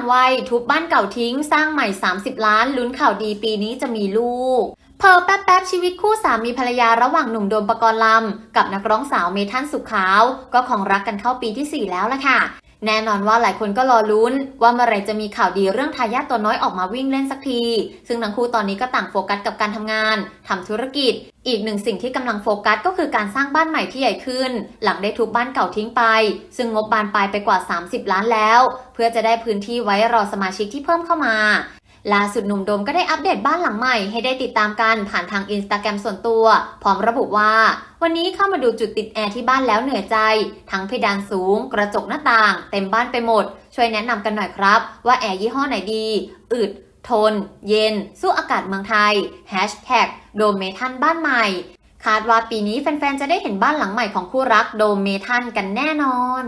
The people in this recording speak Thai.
างวัย ทุบบ้านเก่าทิ้ง สร้างใหม่ 30 ล้าน ลุ้นข่าวดีปีนี้จะมีลูกเพอแป๊บๆชีวิตคู่สามีภรรยาระหว่างหนุ่มโดมปกรณ์ลำ กับนักร้องสาวเมทันสุขขาว ก็ของรักกันเข้าปีที่ 4 แล้วล่ะค่ะ แน่นอนว่าหลายคนก็รอลุ้น ว่าเมื่อไรจะมีข่าวดีเรื่องทายาทตัวน้อยออกมาวิ่งเล่นสักที ซึ่งทั้งคู่ตอนนี้ก็ต่างโฟกัสกับการทำงานทำธุรกิจ อีกหนึ่งสิ่งที่กำลังโฟกัสก็คือการสร้างบ้านใหม่ที่ใหญ่ขึ้น หลังได้ทุบบ้านเก่าทิ้งไป ซึ่งงบบานปลายไปกว่า 30 ล้านแล้ว เพื่อจะได้พื้นที่ไว้รอสมาชิกที่เพิ่มเข้ามา ล่าสุดหนุ่มโดมก็ได้อัปเดตบ้านหลังใหม่ให้ได้ติดตามกันผ่านทางอินสตาแกรมส่วนตัว พร้อมระบุว่า วันนี้เข้ามาดูจุดติดแอร์ที่บ้านแล้วเหนื่อยใจ ทั้งเพดานสูง กระจกหน้าต่าง เต็มบ้านไปหมด ช่วยแนะนำกันหน่อยครับ ว่าแอร์ยี่ห้อไหนดี อึด ทน เย็น สู้อากาศเมืองไทย Hashtag โดมเมทันบ้านใหม่ คาดว่าปีนี้แฟนๆจะได้เห็นบ้านหลังใหม่ของคู่รักโดมเมทันกันแน่นอน